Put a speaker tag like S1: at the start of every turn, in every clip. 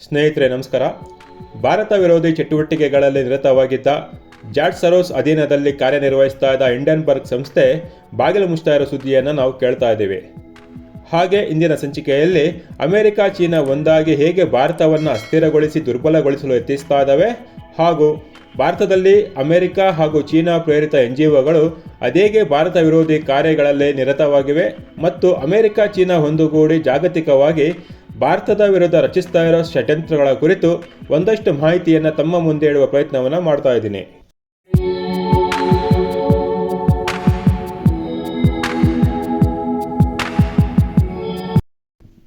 S1: ಸ್ನೇಹಿತರೆ, ನಮಸ್ಕಾರ. ಭಾರತ ವಿರೋಧಿ ಚಟುವಟಿಕೆಗಳಲ್ಲಿ ನಿರತವಾಗಿದ್ದ ಜಾರ್ಜ್ ಸರೋಸ್ ಅಧೀನದಲ್ಲಿ ಕಾರ್ಯನಿರ್ವಹಿಸ್ತಾ ಇದ್ದ ಇಂಡನ್ಬರ್ಗ್ ಸಂಸ್ಥೆ ಬಾಗಿಲು ಇರೋ ಸುದ್ದಿಯನ್ನು ನಾವು ಕೇಳ್ತಾ ಇದ್ದೀವಿ. ಹಾಗೆ ಇಂದಿನ ಸಂಚಿಕೆಯಲ್ಲಿ ಅಮೆರಿಕ, ಚೀನಾ ಒಂದಾಗಿ ಹೇಗೆ ಭಾರತವನ್ನು ಅಸ್ಥಿರಗೊಳಿಸಿ ದುರ್ಬಲಗೊಳಿಸಲು ಯತ್ನಿಸ್ತಾ ಇದ್ದಾವೆ ಹಾಗೂ ಭಾರತದಲ್ಲಿ ಅಮೆರಿಕ ಹಾಗೂ ಚೀನಾ ಪ್ರೇರಿತ ಎನ್ ಜಿ ಒಗಳು ಅದೇಗೆ ಭಾರತ ವಿರೋಧಿ ಕಾರ್ಯಗಳಲ್ಲಿ ನಿರತವಾಗಿವೆ ಮತ್ತು ಅಮೆರಿಕ, ಚೀನಾ ಒಂದುಗೂಡಿ ಜಾಗತಿಕವಾಗಿ ಭಾರತದ ವಿರುದ್ಧ ರಚಿಸ್ತಾ ಇರೋ ಷಡ್ಯಂತ್ರಗಳ ಕುರಿತು ಒಂದಷ್ಟು ಮಾಹಿತಿಯನ್ನು ತಮ್ಮ ಮುಂದೆ ಇಡುವ ಪ್ರಯತ್ನವನ್ನು ಮಾಡ್ತಾ ಇದ್ದೀನಿ.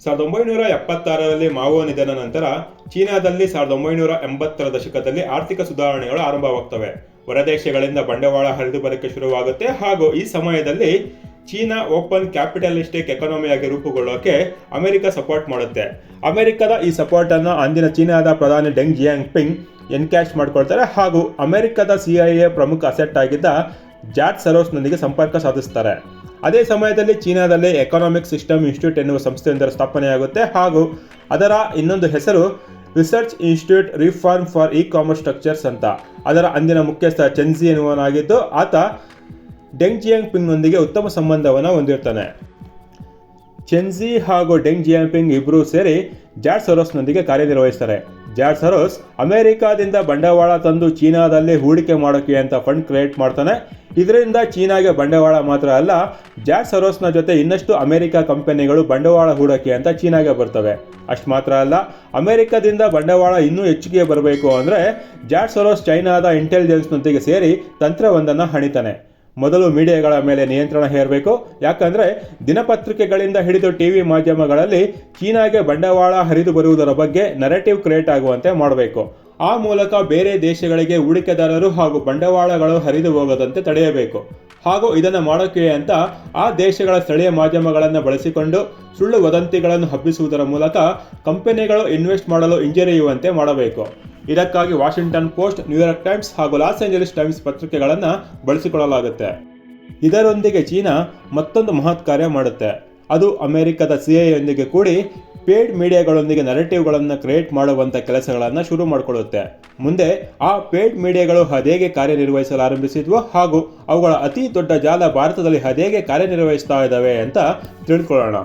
S1: ಸಾವಿರದ ಒಂಬೈನೂರ ಎಪ್ಪತ್ತಾರರಲ್ಲಿ ಮಾವೋ ನಿಧನ ನಂತರ ಚೀನಾದಲ್ಲಿ ಸಾವಿರದ ಒಂಬೈನೂರ ಎಂಬತ್ತರ ದಶಕದಲ್ಲಿ ಆರ್ಥಿಕ ಸುಧಾರಣೆಗಳು ಆರಂಭವಾಗ್ತವೆ. ಹೊರದೇಶಗಳಿಂದ ಬಂಡವಾಳ ಹರಿದು ಬರಕ್ಕೆ ಶುರುವಾಗುತ್ತೆ ಹಾಗೂ ಈ ಸಮಯದಲ್ಲಿ ಚೀನಾ ಓಪನ್ ಕ್ಯಾಪಿಟಲಿಸ್ಟಿಕ್ ಎಕಾನಮಿಯಾಗಿ ರೂಪುಗೊಳ್ಳೋಕೆ ಅಮೆರಿಕ ಸಪೋರ್ಟ್ ಮಾಡುತ್ತೆ. ಅಮೆರಿಕದ ಈ ಸಪೋರ್ಟ್ ಅನ್ನು ಅಂದಿನ ಚೀನಾದ ಪ್ರಧಾನಿ ಡೆಂಗ್ ಜಿಯಾಂಗ್ ಪಿಂಗ್ ಎನ್ಕ್ಯಾಶ್ ಮಾಡ್ಕೊಳ್ತಾರೆ ಹಾಗೂ ಅಮೆರಿಕದ ಸಿಐಎ ಪ್ರಮುಖ ಅಸೆಟ್ ಆಗಿದ್ದ ಜಾಟ್ ಸರೋಸ್ನೊಂದಿಗೆ ಸಂಪರ್ಕ ಸಾಧಿಸ್ತಾರೆ. ಅದೇ ಸಮಯದಲ್ಲಿ ಚೀನಾದಲ್ಲಿ ಎಕನಾಮಿಕ್ ಸಿಸ್ಟಮ್ ಇನ್ಸ್ಟಿಟ್ಯೂಟ್ ಎನ್ನುವ ಸಂಸ್ಥೆಯೊಂದರ ಸ್ಥಾಪನೆಯಾಗುತ್ತೆ ಹಾಗೂ ಅದರ ಇನ್ನೊಂದು ಹೆಸರು research institute reform for e commerce structures ಅಂತ. ಅದರ ಅಂದಿನ ಮುಖ್ಯಸ್ಥ ಚೆನ್ಸಿ ಎನ್ನುವನಾಗಿದ್ದು, ಆತ ಡೆಂಗ್ ಜಿಯಾಂಗ್ ಪಿಂಗ್ನೊಂದಿಗೆ ಉತ್ತಮ ಸಂಬಂಧವನ್ನು ಹೊಂದಿರ್ತಾನೆ. ಚೆನ್ಜಿ ಹಾಗೂ ಡೆಂಗ್ ಜಿಯಾಂಪಿಂಗ್ ಇಬ್ಬರೂ ಸೇರಿ ಜಾಡ್ ಸರೋಸ್ನೊಂದಿಗೆ ಕಾರ್ಯನಿರ್ವಹಿಸ್ತಾರೆ. ಜಾಡ್ ಸರೋಸ್ ಅಮೆರಿಕಾದಿಂದ ಬಂಡವಾಳ ತಂದು ಚೀನಾದಲ್ಲಿ ಹೂಡಿಕೆ ಮಾಡೋಕೆ ಅಂತ ಫಂಡ್ ಕ್ರಿಯೇಟ್ ಮಾಡ್ತಾನೆ. ಇದರಿಂದ ಚೀನಾಗೆ ಬಂಡವಾಳ ಮಾತ್ರ ಅಲ್ಲ ಜಾಡ್ ಸರೋಸ್ನ ಜೊತೆ ಇನ್ನಷ್ಟು ಅಮೆರಿಕ ಕಂಪನಿಗಳು ಬಂಡವಾಳ ಹೂಡೋಕೆ ಅಂತ ಚೀನಾಗೆ ಬರ್ತವೆ. ಅಷ್ಟು ಮಾತ್ರ ಅಲ್ಲ, ಅಮೆರಿಕದಿಂದ ಬಂಡವಾಳ ಇನ್ನೂ ಹೆಚ್ಚಿಗೆ ಬರಬೇಕು ಅಂದರೆ ಜಾಡ್ ಸರೋಸ್ ಚೈನಾದ ಇಂಟೆಲಿಜೆನ್ಸ್ನೊಂದಿಗೆ ಸೇರಿ ತಂತ್ರವೊಂದನ್ನು ಹಣಿತಾನೆ. ಮೊದಲು ಮೀಡಿಯಾಗಳ ಮೇಲೆ ನಿಯಂತ್ರಣ ಹೇರಬೇಕು. ಯಾಕಂದರೆ ದಿನಪತ್ರಿಕೆಗಳಿಂದ ಹಿಡಿದು ಟಿ ವಿ ಮಾಧ್ಯಮಗಳಲ್ಲಿ ಚೀನಾಗೆ ಬಂಡವಾಳ ಹರಿದು ಬರುವುದರ ಬಗ್ಗೆ ನರೇಟಿವ್ ಕ್ರಿಯೇಟ್ ಆಗುವಂತೆ ಮಾಡಬೇಕು. ಆ ಮೂಲಕ ಬೇರೆ ದೇಶಗಳಿಗೆ ಹೂಡಿಕೆದಾರರು ಹಾಗೂ ಬಂಡವಾಳಗಳು ಹರಿದು ಹೋಗದಂತೆ ತಡೆಯಬೇಕು. ಹಾಗೂ ಇದನ್ನು ಮಾಡೋಕೆ ಅಂತ ಆ ದೇಶಗಳ ಸ್ಥಳೀಯ ಮಾಧ್ಯಮಗಳನ್ನು ಬಳಸಿಕೊಂಡು ಸುಳ್ಳು ವದಂತಿಗಳನ್ನು ಹಬ್ಬಿಸುವುದರ ಮೂಲಕ ಕಂಪನಿಗಳು ಇನ್ವೆಸ್ಟ್ ಮಾಡಲು ಹಿಂಜರಿಯುವಂತೆ ಮಾಡಬೇಕು. ಇದಕ್ಕಾಗಿ Washington Post New York Times ಹಾಗೂ ಲಾಸ್ ಏಂಜಲೀಸ್ ಟೈಮ್ಸ್ ಪತ್ರಿಕೆಗಳನ್ನು ಬಳಸಿಕೊಳ್ಳಲಾಗುತ್ತೆ. ಇದರೊಂದಿಗೆ ಚೀನಾ ಮತ್ತೊಂದು ಮಹತ್ ಕಾರ್ಯ ಮಾಡುತ್ತೆ. ಅದು ಅಮೆರಿಕದ ಸಿಐಯೊಂದಿಗೆ ಕೂಡಿ ಪೇಡ್ ಮೀಡಿಯಾಗಳೊಂದಿಗೆ ನರೇಟಿವ್ಗಳನ್ನು ಕ್ರಿಯೇಟ್ ಮಾಡುವಂಥ ಕೆಲಸಗಳನ್ನು ಶುರು ಮಾಡಿಕೊಳ್ಳುತ್ತೆ. ಮುಂದೆ ಆ ಪೇಡ್ ಮೀಡಿಯಾಗಳು ಅದೇಗೆ ಕಾರ್ಯನಿರ್ವಹಿಸಲು ಆರಂಭಿಸಿದ್ವು ಹಾಗೂ ಅವುಗಳ ಅತಿ ದೊಡ್ಡ ಜಾಲ ಭಾರತದಲ್ಲಿ ಅದೇಗೆ ಕಾರ್ಯನಿರ್ವಹಿಸ್ತಾ ಇದ್ದಾವೆ ಅಂತ ತಿಳ್ಕೊಳ್ಳೋಣ.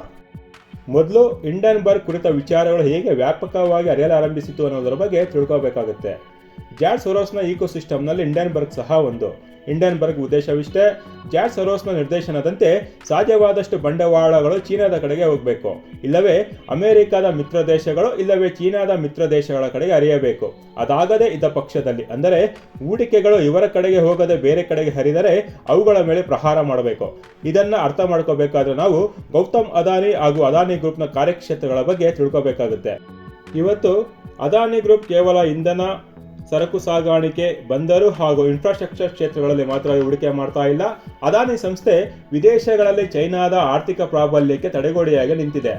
S1: ಮೊದಲು ಇಂಡನ್ಬರ್ಗ್ ಕುರಿತ ವಿಚಾರಗಳು ಹೇಗೆ ವ್ಯಾಪಕವಾಗಿ ಅರಿಯಲಾರಂಭಿಸಿತು ಅನ್ನೋದರ ಬಗ್ಗೆ ತಿಳ್ಕೋಬೇಕಾಗುತ್ತೆ. ಜಾಡ್ ಸೊರೋಸ್ನ ಈಕೋ ಸಿಸ್ಟಮ್ನಲ್ಲಿ ಇಂಡನ್ಬರ್ಗ್ ಸಹ ಒಂದು. ಇಂಡನ್ಬರ್ಗ್ ಉದ್ದೇಶವಿಷ್ಟೇ ಜಾಡ್ ಸೊರೋಸ್ನ ನಿರ್ದೇಶನದಂತೆ ಸಾಧ್ಯವಾದಷ್ಟು ಬಂಡವಾಳಗಳು ಚೀನಾದ ಕಡೆಗೆ ಹೋಗಬೇಕು. ಇಲ್ಲವೇ, ಅಮೆರಿಕದ ಮಿತ್ರ ದೇಶಗಳು ಇಲ್ಲವೇ ಚೀನಾದ ಮಿತ್ರ ದೇಶಗಳ ಕಡೆಗೆ ಹರಿಯಬೇಕು. ಅದಾಗದೇ ಇದ್ದ ಪಕ್ಷದಲ್ಲಿ ಅಂದರೆ, ಹೂಡಿಕೆಗಳು ಇವರ ಕಡೆಗೆ ಹೋಗದೆ ಬೇರೆ ಕಡೆಗೆ ಹರಿದರೆ ಅವುಗಳ ಮೇಲೆ ಪ್ರಹಾರ ಮಾಡಬೇಕು. ಇದನ್ನು ಅರ್ಥ ಮಾಡ್ಕೋಬೇಕಾದ್ರೆ ನಾವು ಗೌತಮ್ ಅದಾನಿ ಹಾಗೂ ಅದಾನಿ ಗ್ರೂಪ್ನ ಕಾರ್ಯಕ್ಷೇತ್ರಗಳ ಬಗ್ಗೆ ತಿಳ್ಕೋಬೇಕಾಗುತ್ತೆ. ಇವತ್ತು ಅದಾನಿ ಗ್ರೂಪ್ ಕೇವಲ ಇಂಧನ ಸರಕು ಸಾಗಾಣಿಕೆ ಬಂದರು ಹಾಗೂ ಇನ್ಫ್ರಾಸ್ಟ್ರಕ್ಚರ್ ಕ್ಷೇತ್ರಗಳಲ್ಲಿ ಮಾತ್ರ ಹೂಡಿಕೆ ಮಾಡ್ತಾ ಇಲ್ಲ. ಅದಾನಿ ಸಂಸ್ಥೆ ವಿದೇಶಗಳಲ್ಲಿ ಚೈನಾದ ಆರ್ಥಿಕ ಪ್ರಾಬಲ್ಯಕ್ಕೆ ತಡೆಗೋಡೆಯಾಗಿ ನಿಂತಿದೆ.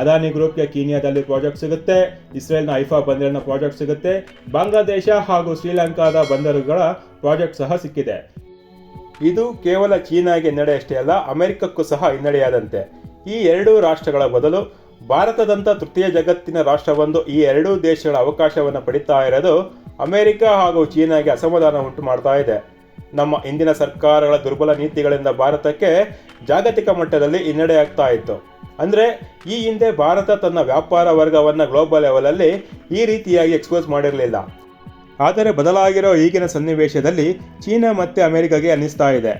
S1: ಅದಾನಿ ಗ್ರೂಪ್ಗೆ ಕೀನಿಯಾದಲ್ಲಿ ಪ್ರಾಜೆಕ್ಟ್ ಸಿಗುತ್ತೆ, ಇಸ್ರೇಲ್ನ ಐಫಾ ಬಂದರಿನ ಪ್ರಾಜೆಕ್ಟ್ ಸಿಗುತ್ತೆ, ಬಾಂಗ್ಲಾದೇಶ ಹಾಗೂ ಶ್ರೀಲಂಕಾದ ಬಂದರುಗಳ ಪ್ರಾಜೆಕ್ಟ್ ಸಹ ಸಿಕ್ಕಿದೆ. ಇದು ಕೇವಲ ಚೀನಾಗೆ ಹಿನ್ನಡೆ ಅಷ್ಟೇ ಅಲ್ಲ, ಅಮೆರಿಕಕ್ಕೂ ಸಹ ಹಿನ್ನಡೆಯಾದಂತೆ. ಈ ಎರಡೂ ರಾಷ್ಟ್ರಗಳ ಬದಲು ಭಾರತದಂಥ ತೃತೀಯ ಜಗತ್ತಿನ ರಾಷ್ಟ್ರವೊಂದು ಈ ಎರಡೂ ದೇಶಗಳ ಅವಕಾಶವನ್ನು ಪಡಿತಾ ಇರೋದು ಅಮೆರಿಕ ಹಾಗೂ ಚೀನಾಗೆ ಅಸಮಾಧಾನ ಉಂಟು ಮಾಡ್ತಾ ಇದೆ. ನಮ್ಮ ಇಂದಿನ ಸರ್ಕಾರಗಳ ದುರ್ಬಲ ನೀತಿಗಳಿಂದ ಭಾರತಕ್ಕೆ ಜಾಗತಿಕ ಮಟ್ಟದಲ್ಲಿ ಹಿನ್ನಡೆ ಆಗ್ತಾ ಇತ್ತು. ಅಂದರೆ ಈ ಹಿಂದೆ ಭಾರತ ತನ್ನ ವ್ಯಾಪಾರ ವರ್ಗವನ್ನು ಗ್ಲೋಬಲ್ ಲೆವೆಲಲ್ಲಿ ಈ ರೀತಿಯಾಗಿ ಎಕ್ಸ್ಪೋಸ್ ಮಾಡಿರಲಿಲ್ಲ. ಆದರೆ ಬದಲಾಗಿರೋ ಈಗಿನ ಸನ್ನಿವೇಶದಲ್ಲಿ ಚೀನಾ ಮತ್ತು ಅಮೆರಿಕಗೆ ಅನ್ನಿಸ್ತಾ ಇದೆ.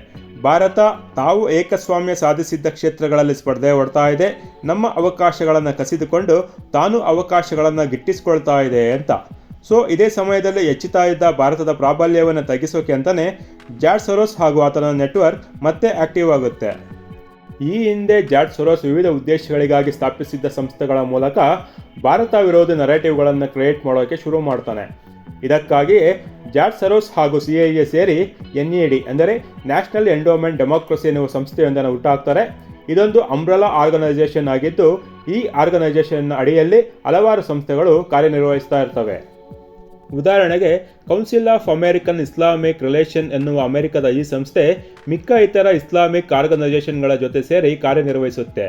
S1: ಭಾರತ ತಾವು ಏಕಸ್ವಾಮ್ಯ ಸಾಧಿಸಿದ್ದ ಕ್ಷೇತ್ರಗಳಲ್ಲಿ ಸ್ಪರ್ಧೆ ಹೊಡ್ತಾ ಇದೆ. ನಮ್ಮ ಅವಕಾಶಗಳನ್ನು ಕಸಿದುಕೊಂಡು ತಾನು ಅವಕಾಶಗಳನ್ನು ಗಿಟ್ಟಿಸ್ಕೊಳ್ತಾ ಇದೆ ಅಂತ. ಸೊ, ಇದೇ ಸಮಯದಲ್ಲಿ ಹೆಚ್ಚುತ್ತಾ ಇದ್ದ ಭಾರತದ ಪ್ರಾಬಲ್ಯವನ್ನು ತಗ್ಗಿಸೋಕೆ ಅಂತಲೇ ಜಾಡ್ ಸರೋಸ್ ಹಾಗೂ ಆತನ ನೆಟ್ವರ್ಕ್ ಮತ್ತೆ ಆಕ್ಟಿವ್ ಆಗುತ್ತೆ. ಈ ಹಿಂದೆ ಜಾಡ್ ಸರೋಸ್ ವಿವಿಧ ಉದ್ದೇಶಗಳಿಗಾಗಿ ಸ್ಥಾಪಿಸಿದ್ದ ಸಂಸ್ಥೆಗಳ ಮೂಲಕ ಭಾರತ ವಿರೋಧಿ ನರೇಟಿವ್ಗಳನ್ನು ಕ್ರಿಯೇಟ್ ಮಾಡೋಕ್ಕೆ ಶುರು ಮಾಡ್ತಾನೆ. ಇದಕ್ಕಾಗಿ ಜಾರ್ಜ್ ಸರೋಸ್ ಹಾಗೂ ಸಿ ಐ ಎ ಸೇರಿ ಎನ್ ಇ ಡಿ, ಅಂದರೆ ನ್ಯಾಷನಲ್ ಎಂಡೋಮೆಂಟ್ ಡೆಮೋಕ್ರಸಿ ಎನ್ನುವ ಸಂಸ್ಥೆಯೊಂದನ್ನು ಹುಟ್ಟಾಕ್ತಾರೆ. ಇದೊಂದು ಅಂಬ್ರಲಾ ಆರ್ಗನೈಸೇಷನ್ ಆಗಿದ್ದು, ಈ ಆರ್ಗನೈಸೇಷನ್ ಅಡಿಯಲ್ಲಿ ಹಲವಾರು ಸಂಸ್ಥೆಗಳು ಕಾರ್ಯನಿರ್ವಹಿಸ್ತಾ ಇರ್ತವೆ. ಉದಾಹರಣೆಗೆ, Council of American Islamic Relation ಎನ್ನುವ ಅಮೆರಿಕದ ಈ ಸಂಸ್ಥೆ ಮಿಕ್ಕ ಇತರ ಇಸ್ಲಾಮಿಕ್ ಆರ್ಗನೈಸೇಷನ್ಗಳ ಜೊತೆ ಸೇರಿ ಕಾರ್ಯನಿರ್ವಹಿಸುತ್ತೆ.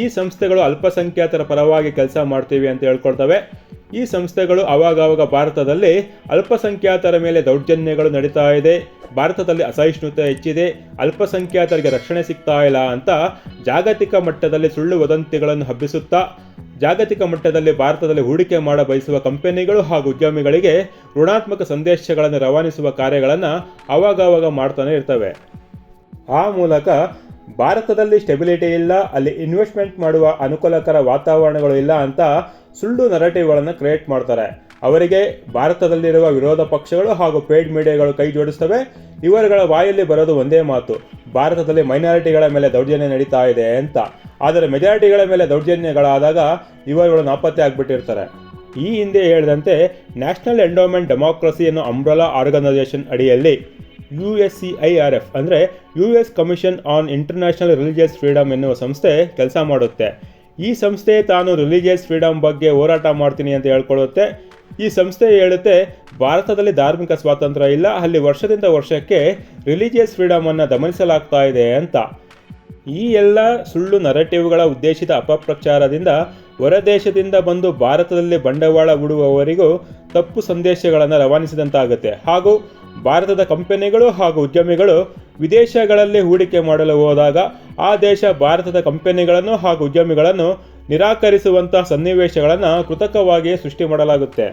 S1: ಈ ಸಂಸ್ಥೆಗಳು ಅಲ್ಪಸಂಖ್ಯಾತರ ಪರವಾಗಿ ಕೆಲಸ ಮಾಡ್ತೀವಿ ಅಂತ ಹೇಳ್ಕೊಳ್ತವೆ. ಈ ಸಂಸ್ಥೆಗಳು ಆವಾಗಾವಾಗ ಭಾರತದಲ್ಲಿ ಅಲ್ಪಸಂಖ್ಯಾತರ ಮೇಲೆ ದೌರ್ಜನ್ಯಗಳು ನಡೀತಾ ಇದೆ. ಭಾರತದಲ್ಲಿ ಅಸಹಿಷ್ಣುತೆ ಹೆಚ್ಚಿದೆ. ಅಲ್ಪಸಂಖ್ಯಾತರಿಗೆ ರಕ್ಷಣೆ ಸಿಗ್ತಾ ಇಲ್ಲ ಅಂತ ಜಾಗತಿಕ ಮಟ್ಟದಲ್ಲಿ ಸುಳ್ಳು ವದಂತಿಗಳನ್ನು ಹಬ್ಬಿಸುತ್ತಾ, ಜಾಗತಿಕ ಮಟ್ಟದಲ್ಲಿ ಭಾರತದಲ್ಲಿ ಹೂಡಿಕೆ ಮಾಡ ಬಯಸುವ ಕಂಪನಿಗಳು ಹಾಗೂ ಉದ್ಯಮಿಗಳಿಗೆ ಋಣಾತ್ಮಕ ಸಂದೇಶಗಳನ್ನು ರವಾನಿಸುವ ಕಾರ್ಯಗಳನ್ನು ಅವಾಗವಾಗ ಮಾಡ್ತಾನೆ ಇರ್ತವೆ. ಆ ಮೂಲಕ ಭಾರತದಲ್ಲಿ ಸ್ಟೆಬಿಲಿಟಿ ಇಲ್ಲ, ಅಲ್ಲಿ ಇನ್ವೆಸ್ಟ್ಮೆಂಟ್ ಮಾಡುವ ಅನುಕೂಲಕರ ವಾತಾವರಣಗಳು ಇಲ್ಲ ಅಂತ ಸುಳ್ಳು ನರೇಟಿವ್ಗಳನ್ನು ಕ್ರಿಯೇಟ್ ಮಾಡ್ತಾರೆ. ಅವರಿಗೆ ಭಾರತದಲ್ಲಿರುವ ವಿರೋಧ ಪಕ್ಷಗಳು ಹಾಗೂ ಪೇಡ್ ಮೀಡಿಯಾಗಳು ಕೈ ಜೋಡಿಸ್ತವೆ. ಇವರುಗಳ ಬಾಯಲ್ಲಿ ಬರೋದು ಒಂದೇ ಮಾತು, ಭಾರತದಲ್ಲಿ ಮೈನಾರಿಟಿಗಳ ಮೇಲೆ ದೌರ್ಜನ್ಯ ನಡೀತಾ ಇದೆ ಅಂತ. ಆದರೆ ಮೆಜಾರಿಟಿಗಳ ಮೇಲೆ ದೌರ್ಜನ್ಯಗಳಾದಾಗ ಇವರುಗಳು ನಾಪತ್ತೆ ಆಗಿಬಿಟ್ಟಿರ್ತಾರೆ. ಈ ಹಿಂದೆ ಹೇಳಿದಂತೆ ನ್ಯಾಷನಲ್ ಎಂಡೋಮೆಂಟ್ ಡೆಮಾಕ್ರಸಿ ಅನ್ನೋ ಅಂಬ್ರಲಾ ಆರ್ಗನೈಸೇಷನ್ ಅಡಿಯಲ್ಲಿ U S C I R F ಅಂದರೆ U S Commission on International Religious Freedom ಎನ್ನುವ ಸಂಸ್ಥೆ ಕೆಲಸ ಮಾಡುತ್ತೆ. ಈ ಸಂಸ್ಥೆ ತಾನು ರಿಲಿಜಿಯಸ್ ಫ್ರೀಡಮ್ ಬಗ್ಗೆ ಹೋರಾಟ ಮಾಡ್ತೀನಿ ಅಂತ ಹೇಳ್ಕೊಳ್ಳುತ್ತೆ. ಈ ಸಂಸ್ಥೆ ಹೇಳುತ್ತೆ, ಭಾರತದಲ್ಲಿ ಧಾರ್ಮಿಕ ಸ್ವಾತಂತ್ರ್ಯ ಇಲ್ಲ, ಅಲ್ಲಿ ವರ್ಷದಿಂದ ವರ್ಷಕ್ಕೆ ರಿಲಿಜಿಯಸ್ ಫ್ರೀಡಮನ್ನು ದಮನಿಸಲಾಗ್ತಾ ಇದೆ ಅಂತ. ಈ ಎಲ್ಲ ಸುಳ್ಳು ನರೇಟಿವ್ಗಳ ಉದ್ದೇಶಿತ ಅಪಪ್ರಚಾರದಿಂದ ಹೊರದೇಶದಿಂದ ಬಂದು ಭಾರತದಲ್ಲಿ ಬಂಡವಾಳ ಹೂಡುವವರಿಗೂ ತಪ್ಪು ಸಂದೇಶಗಳನ್ನು ರವಾನಿಸಿದಂತಾಗುತ್ತೆ. ಹಾಗೂ ಭಾರತದ ಕಂಪನಿಗಳು ಹಾಗೂ ಉದ್ಯಮಿಗಳು ವಿದೇಶಗಳಲ್ಲಿ ಹೂಡಿಕೆ ಮಾಡಲು ಹೋದಾಗ ಆ ದೇಶ ಭಾರತದ ಕಂಪನಿಗಳನ್ನು ಹಾಗೂ ಉದ್ಯಮಿಗಳನ್ನು ನಿರಾಕರಿಸುವಂತಹ ಸನ್ನಿವೇಶಗಳನ್ನು ಕೃತಕವಾಗಿ ಸೃಷ್ಟಿ ಮಾಡಲಾಗುತ್ತೆ.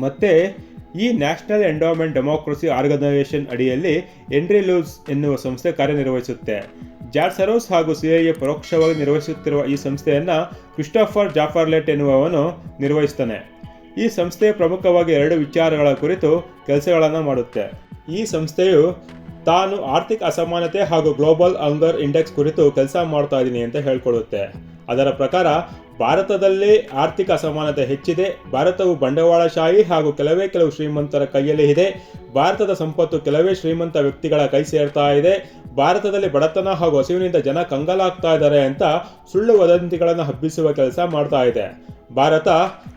S1: ಮತ್ತು ಈ ನ್ಯಾಷನಲ್ ಎಂಡೋಮೆಂಟ್ ಡೆಮೋಕ್ರಸಿ ಆರ್ಗನೈಸೇಷನ್ ಅಡಿಯಲ್ಲಿ ಎಂಡ್ರಿ ಲೂಸ್ ಎನ್ನುವ ಸಂಸ್ಥೆ ಕಾರ್ಯನಿರ್ವಹಿಸುತ್ತೆ. ಜಾರ್ಸರೋಸ್ ಹಾಗೂ ಸಿಐಎ ಪರೋಕ್ಷವಾಗಿ ನಿರ್ವಹಿಸುತ್ತಿರುವ ಈ ಸಂಸ್ಥೆಯನ್ನು ಕ್ರಿಸ್ಟೋಫರ್ ಜಾಫರ್ಲೆಟ್ ಎನ್ನುವವನು ನಿರ್ವಹಿಸ್ತಾನೆ. ಈ ಸಂಸ್ಥೆ ಪ್ರಮುಖವಾಗಿ ಎರಡು ವಿಚಾರಗಳ ಕುರಿತು ಕೆಲಸಗಳನ್ನು ಮಾಡುತ್ತೆ. ಈ ಸಂಸ್ಥೆಯು ತಾನು ಆರ್ಥಿಕ ಅಸಮಾನತೆ ಹಾಗೂ ಗ್ಲೋಬಲ್ ಅಂಗರ್ ಇಂಡೆಕ್ಸ್ ಕುರಿತು ಕೆಲಸ ಮಾಡ್ತಾ ಇದ್ದೀನಿ ಅಂತ ಹೇಳ್ಕೊಳ್ಳುತ್ತೆ ಅದರ ಪ್ರಕಾರ ಭಾರತದಲ್ಲಿ ಆರ್ಥಿಕ ಅಸಮಾನತೆ ಹೆಚ್ಚಿದೆ. ಭಾರತವು ಬಂಡವಾಳಶಾಹಿ ಹಾಗೂ ಕೆಲವೇ ಕೆಲವು ಶ್ರೀಮಂತರ ಕೈಯಲ್ಲಿ ಇದೆ. ಭಾರತದ ಸಂಪತ್ತು ಕೆಲವೇ ಶ್ರೀಮಂತ ವ್ಯಕ್ತಿಗಳ ಕೈ ಸೇರ್ತಾ ಇದೆ. ಭಾರತದಲ್ಲಿ ಬಡತನ ಹಾಗೂ ಹಸಿವಿನಿಂದ ಜನ ಕಂಗಾಲಾಗ್ತಾ ಇದ್ದಾರೆ ಅಂತ ಸುಳ್ಳು ವದಂತಿಗಳನ್ನು ಹಬ್ಬಿಸುವ ಕೆಲಸ ಮಾಡ್ತಾ ಇದೆ. ಭಾರತ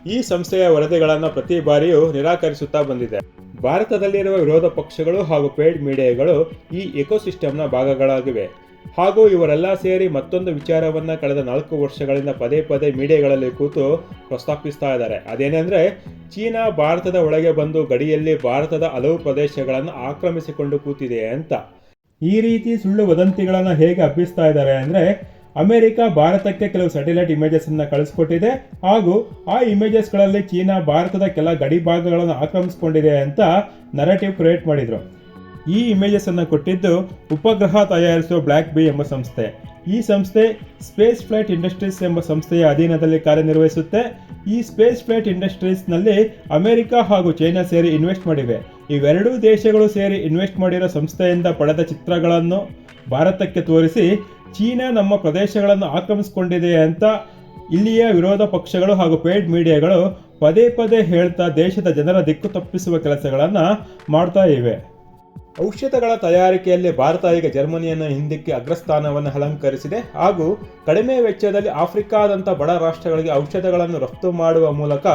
S1: ಈ ಸಂಸ್ಥೆಯ ವರದಿಗಳನ್ನು ಪ್ರತಿ ಬಾರಿಯೂ ನಿರಾಕರಿಸುತ್ತಾ ಬಂದಿದೆ. ಭಾರತದಲ್ಲಿರುವ ವಿರೋಧ ಪಕ್ಷಗಳು ಹಾಗೂ ಪೇಡ್ ಮೀಡಿಯಾಗಳು ಈ ಎಕೋಸಿಸ್ಟಮ್ನ ಭಾಗಗಳಾಗಿವೆ. ಹಾಗೂ ಇವರೆಲ್ಲ ಸೇರಿ ಮತ್ತೊಂದು ವಿಚಾರವನ್ನ ಕಳೆದ ನಾಲ್ಕು ವರ್ಷಗಳಿಂದ ಪದೇ ಪದೇ ಮೀಡಿಯಾಗಳಲ್ಲಿ ಕೂತು ಪ್ರಸ್ತಾಪಿಸ್ತಾ ಇದ್ದಾರೆ. ಅದೇನೆಂದರೆ, ಚೀನಾ ಭಾರತದ ಒಳಗೆ ಬಂದು ಗಡಿಯಲ್ಲಿ ಭಾರತದ ಹಲವು ಪ್ರದೇಶಗಳನ್ನು ಆಕ್ರಮಿಸಿಕೊಂಡು ಕೂತಿದೆ ಅಂತ. ಈ ರೀತಿ ಸುಳ್ಳು ವದಂತಿಗಳನ್ನು ಹೇಗೆ ಹಬ್ಬಿಸ್ತಾ ಇದ್ದಾರೆ ಅಂದರೆ, ಅಮೆರಿಕ ಭಾರತಕ್ಕೆ ಕೆಲವು ಸ್ಯಾಟಲೈಟ್ ಇಮೇಜಸ್ ಅನ್ನ ಕಳಿಸ್ಕೊಟ್ಟಿದೆ ಹಾಗೂ ಆ ಇಮೇಜಸ್ಗಳಲ್ಲಿ ಚೀನಾ ಭಾರತದ ಕೆಲ ಗಡಿ ಭಾಗಗಳನ್ನು ಆಕ್ರಮಿಸಿಕೊಂಡಿದೆ ಅಂತ ನರೇಟಿವ್ ಕ್ರಿಯೇಟ್ ಮಾಡಿದ್ರು. ಈ ಇಮೇಜಸ್ ಅನ್ನು ಕೊಟ್ಟಿದ್ದು ಉಪಗ್ರಹ ತಯಾರಿಸುವ ಬ್ಲ್ಯಾಕ್ ಬಿ ಎಂಬ ಸಂಸ್ಥೆ. ಈ ಸಂಸ್ಥೆ ಸ್ಪೇಸ್ ಫ್ಲೈಟ್ ಇಂಡಸ್ಟ್ರೀಸ್ ಎಂಬ ಸಂಸ್ಥೆಯ ಅಧೀನದಲ್ಲಿ ಕಾರ್ಯನಿರ್ವಹಿಸುತ್ತೆ. ಈ ಸ್ಪೇಸ್ ಫ್ಲೈಟ್ ಇಂಡಸ್ಟ್ರೀಸ್ನಲ್ಲಿ ಅಮೆರಿಕ ಹಾಗೂ ಚೈನಾ ಸೇರಿ ಇನ್ವೆಸ್ಟ್ ಮಾಡಿವೆ. ಇವೆರಡೂ ದೇಶಗಳು ಸೇರಿ ಇನ್ವೆಸ್ಟ್ ಮಾಡಿರೋ ಸಂಸ್ಥೆಯಿಂದ ಪಡೆದ ಚಿತ್ರಗಳನ್ನು ಭಾರತಕ್ಕೆ ತೋರಿಸಿ ಚೀನಾ ನಮ್ಮ ಪ್ರದೇಶಗಳನ್ನು ಆಕ್ರಮಿಸಿಕೊಂಡಿದೆ ಅಂತ ಇಲ್ಲಿಯ ವಿರೋಧ ಪಕ್ಷಗಳು ಹಾಗೂ ಪೇಡ್ ಮೀಡಿಯಾಗಳು ಪದೇ ಪದೇ ಹೇಳ್ತಾ ದೇಶದ ಜನರ ದಿಕ್ಕು ತಪ್ಪಿಸುವ ಕೆಲಸಗಳನ್ನು ಮಾಡ್ತಾ ಇವೆ. ಔಷಧಗಳ ತಯಾರಿಕೆಯಲ್ಲಿ ಭಾರತ ಈಗ ಜರ್ಮನಿಯನ್ನು ಹಿಂದಕ್ಕೆ ಅಗ್ರಸ್ಥಾನವನ್ನು ಅಲಂಕರಿಸಿದೆ. ಹಾಗೂ ಕಡಿಮೆ ವೆಚ್ಚದಲ್ಲಿ ಆಫ್ರಿಕಾದಂಥ ಬಡ ರಾಷ್ಟ್ರಗಳಿಗೆ ಔಷಧಗಳನ್ನು ರಫ್ತು ಮಾಡುವ ಮೂಲಕ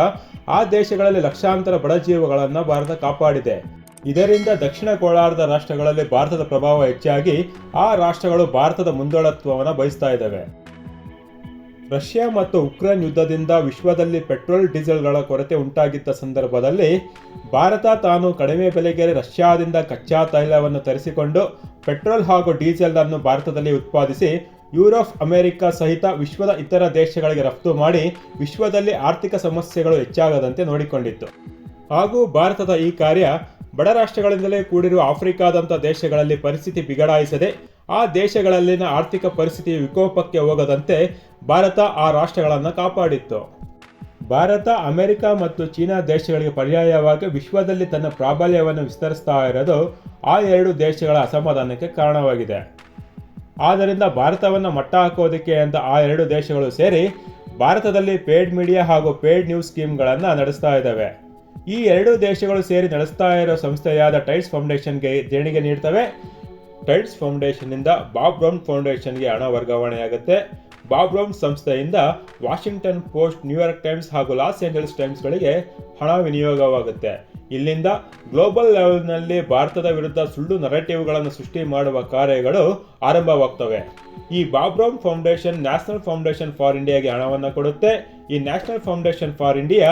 S1: ಆ ದೇಶಗಳಲ್ಲಿ ಲಕ್ಷಾಂತರ ಬಡ ಜೀವಗಳನ್ನು ಭಾರತ ಕಾಪಾಡಿದೆ. ಇದರಿಂದ ದಕ್ಷಿಣ ಗೋಳಾರ್ಧ ರಾಷ್ಟ್ರಗಳಲ್ಲಿ ಭಾರತದ ಪ್ರಭಾವ ಹೆಚ್ಚಾಗಿ ಆ ರಾಷ್ಟ್ರಗಳು ಭಾರತದ ಮುಂದಾಳತ್ವವನ್ನು ಬಯಸ್ತಾ ಇದ್ದಾವೆ. ರಷ್ಯಾ ಮತ್ತು ಉಕ್ರೇನ್ ಯುದ್ಧದಿಂದ ವಿಶ್ವದಲ್ಲಿ ಪೆಟ್ರೋಲ್, ಡೀಸೆಲ್ಗಳ ಕೊರತೆ ಉಂಟಾಗಿದ್ದ ಸಂದರ್ಭದಲ್ಲಿ ಭಾರತ ತಾನು ಕಡಿಮೆ ಬೆಲೆಗೆ ರಷ್ಯಾದಿಂದ ಕಚ್ಚಾ ತೈಲವನ್ನು ತರಿಸಿಕೊಂಡು ಪೆಟ್ರೋಲ್ ಹಾಗೂ ಡೀಸೆಲ್ ಅನ್ನು ಭಾರತದಲ್ಲಿ ಉತ್ಪಾದಿಸಿ ಯುರೋಪ್, ಅಮೆರಿಕ ಸಹಿತ ವಿಶ್ವದ ಇತರ ದೇಶಗಳಿಗೆ ರಫ್ತು ಮಾಡಿ ವಿಶ್ವದಲ್ಲಿ ಆರ್ಥಿಕ ಸಮಸ್ಯೆಗಳು ಹೆಚ್ಚಾಗದಂತೆ ನೋಡಿಕೊಂಡಿತ್ತು. ಹಾಗೂ ಭಾರತದ ಈ ಕಾರ್ಯ ಬಡ ರಾಷ್ಟ್ರಗಳಿಂದಲೇ ಕೂಡಿರುವ ಆಫ್ರಿಕಾದಂಥ ದೇಶಗಳಲ್ಲಿ ಪರಿಸ್ಥಿತಿ ಬಿಗಡಾಯಿಸದೆ, ಆ ದೇಶಗಳಲ್ಲಿನ ಆರ್ಥಿಕ ಪರಿಸ್ಥಿತಿ ವಿಕೋಪಕ್ಕೆ ಹೋಗದಂತೆ ಭಾರತ ಆ ರಾಷ್ಟ್ರಗಳನ್ನು ಕಾಪಾಡಿತ್ತು. ಭಾರತ, ಅಮೆರಿಕ ಮತ್ತು ಚೀನಾ ದೇಶಗಳಿಗೆ ಪರ್ಯಾಯವಾಗಿ ವಿಶ್ವದಲ್ಲಿ ತನ್ನ ಪ್ರಾಬಲ್ಯವನ್ನು ವಿಸ್ತರಿಸ್ತಾ ಇರೋದು ಆ ಎರಡು ದೇಶಗಳ ಅಸಮಾಧಾನಕ್ಕೆ ಕಾರಣವಾಗಿದೆ. ಆದ್ದರಿಂದ ಭಾರತವನ್ನು ಮಟ್ಟ ಹಾಕೋದಕ್ಕೆ ಅಂತ ಆ ಎರಡು ದೇಶಗಳು ಸೇರಿ ಭಾರತದಲ್ಲಿ ಪೇಯ್ಡ್ ಮೀಡಿಯಾ ಹಾಗೂ ಪೇಯ್ಡ್ ನ್ಯೂಸ್ ಸ್ಕೀಮ್ಗಳನ್ನು ನಡೆಸ್ತಾ ಇದ್ದಾವೆ. ಈ ಎರಡೂ ದೇಶಗಳು ಸೇರಿ ನಡೆಸ್ತಾ ಇರೋ ಸಂಸ್ಥೆಯಾದ ಟೈಟ್ಸ್ ಫೌಂಡೇಶನ್ಗೆ ದೇಣಿಗೆ ನೀಡ್ತವೆ. ಟೈಟ್ಸ್ ಫೌಂಡೇಶನ್ನಿಂದ ಬಾಬ್ ಬ್ರೌನ್ ಫೌಂಡೇಶನ್ಗೆ ಹಣ ವರ್ಗಾವಣೆಯಾಗುತ್ತೆ. ಬಾಬ್ ಬ್ರೌನ್ ಸಂಸ್ಥೆಯಿಂದ Washington Post New York Times ಹಾಗೂ ಲಾಸ್ ಏಂಜಲ್ಸ್ ಟೈಮ್ಸ್ಗಳಿಗೆ ಹಣ ವಿನಿಯೋಗವಾಗುತ್ತೆ. ಇಲ್ಲಿಂದ ಗ್ಲೋಬಲ್ ಲೆವೆಲ್ನಲ್ಲಿ ಭಾರತದ ವಿರುದ್ಧ ಸುಳ್ಳು ನರೇಟಿವ್ಗಳನ್ನು ಸೃಷ್ಟಿ ಮಾಡುವ ಕಾರ್ಯಗಳು ಆರಂಭವಾಗ್ತವೆ. ಈ Bob Brown foundation National Foundation for ಇಂಡಿಯಾಗೆ ಹಣವನ್ನು ಕೊಡುತ್ತೆ. ಈ ನ್ಯಾಷನಲ್ ಫೌಂಡೇಶನ್ ಫಾರ್ ಇಂಡಿಯಾ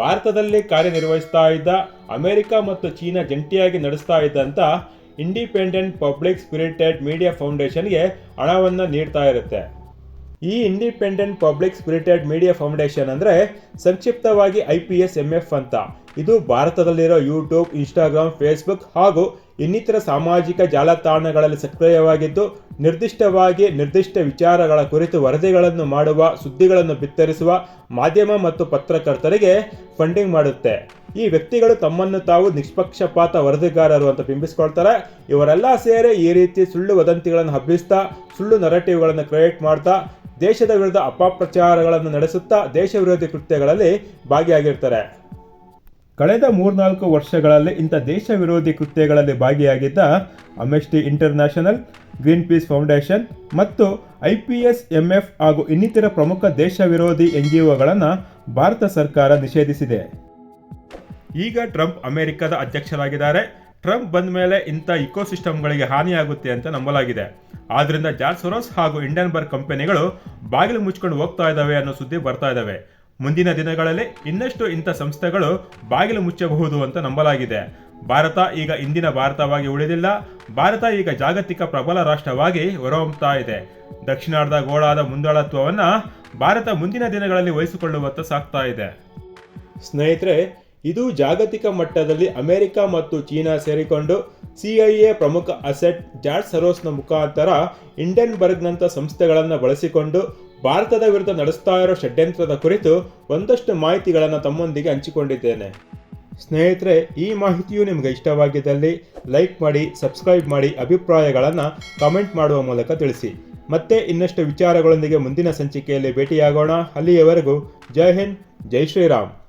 S1: ಭಾರತದಲ್ಲಿ ಕಾರ್ಯನಿರ್ವಹಿಸ್ತಾ ಇದ್ದ ಅಮೆರಿಕ ಮತ್ತು ಚೀನಾ ಜಂಟಿಯಾಗಿ ನಡೆಸ್ತಾ ಇದ್ದಂಥ ಇಂಡಿಪೆಂಡೆಂಟ್ ಪಬ್ಲಿಕ್ ಸ್ಪಿರಿಟೆಡ್ ಮೀಡಿಯಾ ಫೌಂಡೇಶನ್ಗೆ ಹಣವನ್ನು ನೀಡ್ತಾ ಇರುತ್ತೆ. ಈ independent public spirited media foundation ಅಂದರೆ ಸಂಕ್ಷಿಪ್ತವಾಗಿ I P S M F ಅಂತ. ಇದು ಭಾರತದಲ್ಲಿರೋ ಯೂಟ್ಯೂಬ್, ಇನ್ಸ್ಟಾಗ್ರಾಮ್, ಫೇಸ್ಬುಕ್ ಹಾಗೂ ಇನ್ನಿತರ ಸಾಮಾಜಿಕ ಜಾಲತಾಣಗಳಲ್ಲಿ ಸಕ್ರಿಯವಾಗಿದ್ದು, ನಿರ್ದಿಷ್ಟವಾಗಿ ನಿರ್ದಿಷ್ಟ ವಿಚಾರಗಳ ಕುರಿತು ವರದಿಗಳನ್ನು ಮಾಡುವ, ಸುದ್ದಿಗಳನ್ನು ಬಿತ್ತರಿಸುವ ಮಾಧ್ಯಮ ಮತ್ತು ಪತ್ರಕರ್ತರಿಗೆ ಫಂಡಿಂಗ್ ಮಾಡುತ್ತೆ. ಈ ವ್ಯಕ್ತಿಗಳು ತಮ್ಮನ್ನು ತಾವು ನಿಷ್ಪಕ್ಷಪಾತ ವರದಿಗಾರರು ಅಂತ ಬಿಂಬಿಸ್ಕೊಳ್ತಾರೆ. ಇವರೆಲ್ಲ ಸೇರಿ ಈ ರೀತಿ ಸುಳ್ಳು ವದಂತಿಗಳನ್ನು ಹಬ್ಬಿಸ್ತಾ, ಸುಳ್ಳು ನರಟಿವ್ಗಳನ್ನು ಕ್ರಿಯೇಟ್ ಮಾಡ್ತಾ, ದೇಶದ ವಿರುದ್ಧ ಅಪಪ್ರಚಾರಗಳನ್ನು ನಡೆಸುತ್ತಾ, ದೇಶ ವಿರೋಧಿ ಕೃತ್ಯಗಳಲ್ಲಿ ಭಾಗಿಯಾಗಿರ್ತಾರೆ. ಕಳೆದ ಮೂರ್ನಾಲ್ಕು ವರ್ಷಗಳಲ್ಲಿ ಇಂಥ ದೇಶ ವಿರೋಧಿ ಕೃತ್ಯಗಳಲ್ಲಿ ಭಾಗಿಯಾಗಿದ್ದ Amnesty International Greenpeace foundation ಮತ್ತು I P S M F ಹಾಗೂ ಇನ್ನಿತರ ಪ್ರಮುಖ ದೇಶ ವಿರೋಧಿ ಎನ್ ಜಿ ಒಗಳನ್ನು ಭಾರತ ಸರ್ಕಾರ ನಿಷೇಧಿಸಿದೆ. ಈಗ ಟ್ರಂಪ್ ಅಮೆರಿಕದ ಅಧ್ಯಕ್ಷರಾಗಿದ್ದಾರೆ. ಟ್ರಂಪ್ ಬಂದ ಮೇಲೆ ಇಂಥ ಇಕೋಸಿಸ್ಟಮ್ಗಳಿಗೆ ಹಾನಿಯಾಗುತ್ತೆ ಅಂತ ನಂಬಲಾಗಿದೆ. ಆದ್ದರಿಂದ ಜಾರ್ಸೊರೋಸ್ ಹಾಗೂ ಇಂಡಿಯನ್ ಬರ್ಗ್ ಕಂಪನಿಗಳು ಬಾಗಿಲು ಮುಚ್ಕೊಂಡು ಹೋಗ್ತಾ ಇದ್ದಾವೆ ಅನ್ನೋ ಸುದ್ದಿ ಬರ್ತಾ ಇದ್ದಾವೆ. ಮುಂದಿನ ದಿನಗಳಲ್ಲಿ ಇನ್ನಷ್ಟು ಇಂಥ ಸಂಸ್ಥೆಗಳು ಬಾಗಿಲು ಮುಚ್ಚಬಹುದು ಅಂತ ನಂಬಲಾಗಿದೆ. ಭಾರತ ಈಗ ಇಂದಿನ ಭಾರತವಾಗಿ ಉಳಿದಿಲ್ಲ. ಭಾರತ ಈಗ ಜಾಗತಿಕ ಪ್ರಬಲ ರಾಷ್ಟ್ರವಾಗಿ ಹೊರಹೊಮ್ಮುತ್ತಾ ಇದೆ. ದಕ್ಷಿಣಾರ್ಧ ಗೋಳಾದ ಮುಂದಾಳತ್ವವನ್ನು ಭಾರತ ಮುಂದಿನ ದಿನಗಳಲ್ಲಿ ವಹಿಸಿಕೊಳ್ಳುವತ್ತ ಸಾಗ್ತಾ ಇದೆ. ಸ್ನೇಹಿತರೆ, ಇದು ಜಾಗತಿಕ ಮಟ್ಟದಲ್ಲಿ ಅಮೆರಿಕ ಮತ್ತು ಚೀನಾ ಸೇರಿಕೊಂಡು ಸಿಐಎ ಪ್ರಮುಖ ಅಸೆಟ್ ಜಾರ್ಜ್ ಸರೋಸ್ನ ಮುಖಾಂತರ ಇಂಡೆನ್ಬರ್ಗ್ನಂಥ ಸಂಸ್ಥೆಗಳನ್ನು ಬಳಸಿಕೊಂಡು ಭಾರತದ ವಿರುದ್ಧ ನಡೆಸ್ತಾ ಇರೋ ಷಡ್ಯಂತ್ರದ ಕುರಿತು ಒಂದಷ್ಟು ಮಾಹಿತಿಗಳನ್ನು ತಮ್ಮೊಂದಿಗೆ ಹಂಚಿಕೊಂಡಿದ್ದೇನೆ. ಸ್ನೇಹಿತರೆ, ಈ ಮಾಹಿತಿಯು ನಿಮಗೆ ಇಷ್ಟವಾಗಿದ್ದಲ್ಲಿ ಲೈಕ್ ಮಾಡಿ, ಸಬ್ಸ್ಕ್ರೈಬ್ ಮಾಡಿ, ಅಭಿಪ್ರಾಯಗಳನ್ನು ಕಮೆಂಟ್ ಮಾಡುವ ಮೂಲಕ ತಿಳಿಸಿ. ಮತ್ತೆ ಇನ್ನಷ್ಟು ವಿಚಾರಗಳೊಂದಿಗೆ ಮುಂದಿನ ಸಂಚಿಕೆಯಲ್ಲಿ ಭೇಟಿಯಾಗೋಣ. ಅಲ್ಲಿಯವರೆಗೂ ಜೈ ಹಿಂದ್, ಜೈ ಶ್ರೀರಾಮ್.